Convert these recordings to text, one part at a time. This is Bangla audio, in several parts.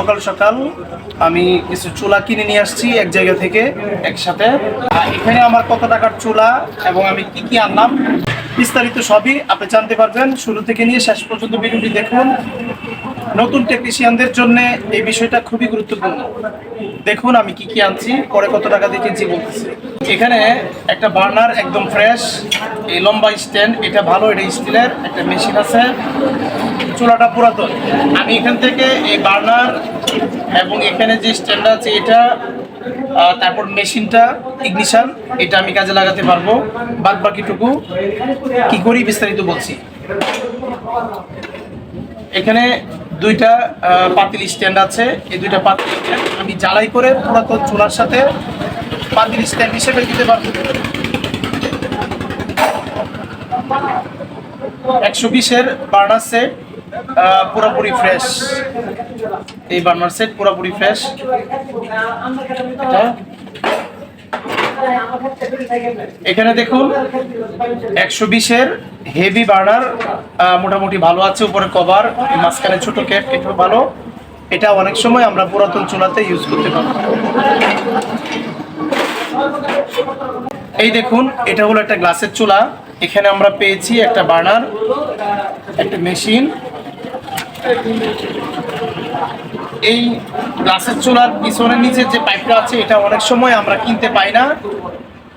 সকাল সকাল আমি কিছু চুলা কিনে নিয়ে আসছি এক জায়গা থেকে একসাথে। এখানে আমার কত টাকার চুলা এবং আমি কি কি আনলাম বিস্তারিত সবই আপনি জানতে পারবেন। শুরু থেকে নিয়ে শেষ পর্যন্ত ভিডিওটি দেখুন। নতুন টেকনিশিয়ানদের জন্য এই বিষয়টা খুবই গুরুত্বপূর্ণ। দেখুন আমি কি কি আনছি, পরে কত টাকা দিয়ে কিনছি বলতেছি। এখানে একটা বার্নার একদম ফ্রেশ এই লম্বা স্ট্যান্ড, এটা ভালো, এটা স্টিলের, একটা মেশিন আছে। চুলাটা পুরাতন। আমি এখান থেকে এই বার্নার এবং এখানে যে স্ট্যান্ড আছে এটা তারপর মেশিনটা, ইগনিশন, এটা আমি কাজে লাগাতে পারব। বাদ বাকিটুকু কি করি বিস্তারিত বলছি। এখানে দুইটা পাতিল স্ট্যান্ড আছে। এই দুইটা পাতিল stand আমি জ্বালাই করে পুরাতন চুলার সাথে পাতিল স্ট্যান্ড হিসেবে দিতে পারব। একশো বিশের বার্নার সেট। পুরোপুরি ফ্রেশ এই বার্নার সেট পুরোপুরি ফ্রেশ এখানে দেখুন, একশো বিশের হেভি বার্নার মোটামুটি ভালো আছে, উপরে কভার মাঝখানে ছোট ক্যাপ এটাও ভালো। এটা অনেক সময় আমরা পুরাতন চুলাতে ইউজ করতে পারব এই দেখুন, এটা হলো একটা গ্লাসের চুলা। এখানে আমরা পেয়েছি একটা বার্নার একটা মেশিন এই গ্লাসের চুলার পিছনের নিচে যে পাইপটা আছে, এটা অনেক সময় আমরা কিনতে পাই না।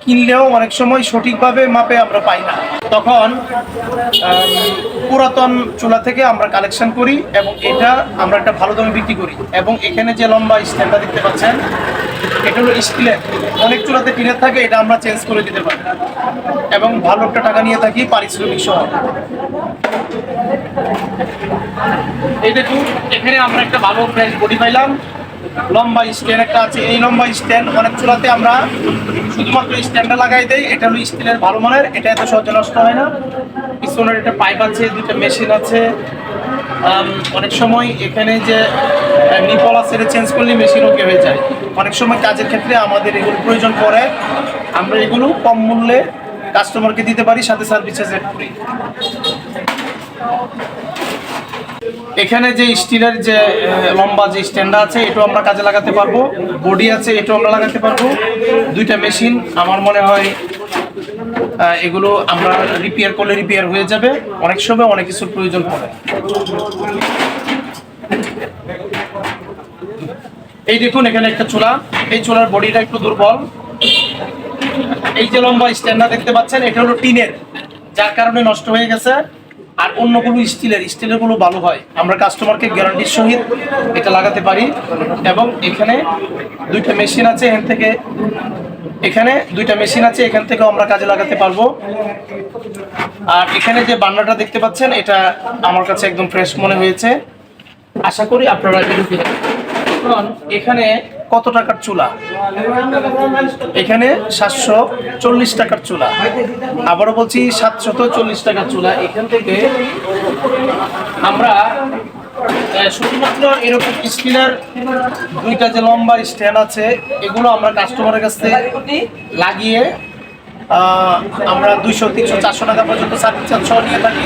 কিনলেও অনেক সময় সঠিকভাবে মাপে আমরা পাই না। তখন পুরাতন চুলা থেকে আমরা কালেকশন করি এবং এটা আমরা একটা ভালো দামে বিক্রি করি। এবং এখানে যে লম্বা স্ট্যান্ডটা দেখতে পাচ্ছেন, এটা হলো স্টিলের। অনেক চুলাতে টিনের থাকে, এটা আমরা চেঞ্জ করে দিতে পারি। এবং ভালো একটা টাকা নিয়ে থাকি পারিশ্রমিক সহ। এই দেখুন, এখানে আমরা একটা ভালো ফ্রেশ বডি পাইলাম। লম্বা স্ট্যান্ড একটা আছে। এই লম্বা স্ট্যান্ড অনেক চুলাতে আমরা শুধুমাত্র স্ট্যান্ডটা লাগাই দেই। এটা হলো স্টিলের ভালো মানের। এটা এত সহজে নষ্ট হয় না। পিছনের একটা পাইপ আছে দুটো মেশিন আছে। অনেক সময় এখানে যে নিপল আছে, এটা চেঞ্জ করলে মেশিন ওকে হয়ে যায়। অনেক সময় কাজের ক্ষেত্রে আমাদের এগুলো প্রয়োজন পড়ে। আমরা এগুলো কম মূল্যে কাস্টমারকে দিতে পারি, সাথে সার্ভিস চার্জ করি এখানে যে স্টিলের যে লম্বা যে স্ট্যান্ড আছে এটাও আমরা কাজে লাগাতে পারব। বডি আছে এটাও আমরা লাগাতে পারব। দুইটা মেশিন, আমার মনে হয় এগুলো আমরা রিপেয়ার করলে রিপেয়ার হয়ে যাবে। অনেক সময় অনেক কিছুর প্রয়োজন পড়ে। এই দেখুন, এখানে একটা চুলা। এই চুলার বডিটা একটু দুর্বল। এই যে লম্বা স্ট্যান্ডটা দেখতে পাচ্ছেন, এটা হলো টিনের, যার কারণে নষ্ট হয়ে গেছে। আর অন্যগুলো স্টিলের স্টিলেরগুলো ভালো হয়, আমরা কাস্টমারকে গ্যারান্টির সহিত এটা লাগাতে পারি। এবং এখানে দুইটা মেশিন আছে এখান থেকে। এখানে দুইটা মেশিন আছে, এখান থেকেও আমরা কাজে লাগাতে পারব। আর এখানে যে বান্নাটা দেখতে পাচ্ছেন, এটা আমার কাছে একদম ফ্রেশ মনে হয়েছে। আশা করি আপনারা এখানে কত টাকার চুলা? এখানে সাতশো চল্লিশ টাকার চুলা। আবারও বলছি, সাতশত চল্লিশ টাকার চুলা। এখান থেকে আমরা শুধুমাত্র এরকম স্টিলের দুইটা যে লম্বা স্ট্যান্ড আছে, এগুলো আমরা কাস্টমারের কাছ লাগিয়ে আমরা দুইশো, তিনশো, চারশো টাকা পর্যন্ত সার্ভিস চার্জ নিয়ে থাকি।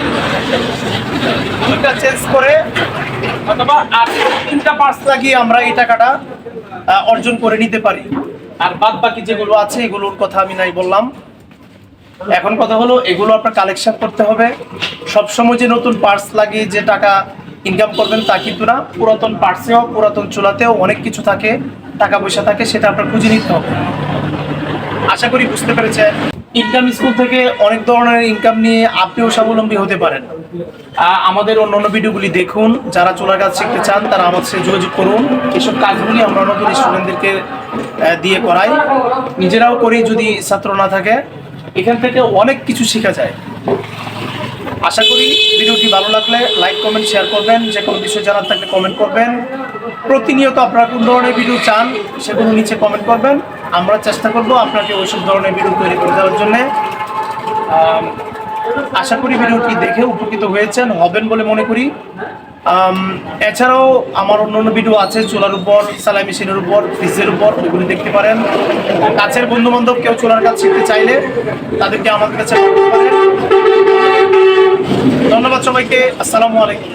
দুইটা চেঞ্জ করে, অথবা আর তিনটা পার্টস লাগিয়ে আমরা এই টাকাটা অর্জন করে নিতে পারি। আর বাদ বাকি যেগুলো আছে, এগুলোর কথা আমি নাই বললাম। এখন কথা হলো, এগুলো আপনার কালেকশন করতে হবে। সবসময় যে নতুন পার্টস লাগিয়ে যে টাকা ইনকাম করবেন তা কিন্তু না। পুরাতন পার্টসেও পুরাতন চুলাতেও অনেক কিছু থাকে, টাকা পয়সা থাকে, সেটা আপনার খুঁজে নিতে হবে। আশা করি বুঝতে পেরেছেন। ইনকাম স্কুল থেকে অনেক ধরনের ইনকাম নিয়ে আপনিও স্বাবলম্বী হতে পারেন। আমাদের অন্যান্য ভিডিওগুলি দেখুন। যারা চুলার কাজ শিখতে চান, তারা আমাদের সাথে যোগাযোগ করুন। এসব কাজগুলি আমরা নতুন স্টুডেন্টদেরকে দিয়ে করাই। নিজেরাও করি যদি ছাত্র না থাকে। এখান থেকে অনেক কিছু শেখা যায়। আশা করি ভিডিওটি ভালো লাগলে লাইক, কমেন্ট, শেয়ার করবেন। যে কোনো বিষয় জানার থাকলে কমেন্ট করবেন। প্রতিনিয়ত আপনারা কোন ধরনের ভিডিও চান, সেগুলো নিচে কমেন্ট করবেন। আমরা চেষ্টা করব আপনাকে ওইসব ধরনের ভিডিও তৈরি করে দেওয়ার জন্যে। আশা করি ভিডিওটি দেখে উপকৃত হয়েছেন, হবেন বলে মনে করি। এছাড়াও আমার অন্য অন্য ভিডিও আছে, চুলার উপর সেলাই মেশিনের উপর, ফ্রিজের উপর ওইগুলি দেখতে পারেন। কাছের বন্ধু বান্ধব কেউ চোলার কাজ শিখতে চাইলে তাদেরকে আমাদের কাছে ধন্যবাদ সবাইকে, আসসালামু আলাইকুম।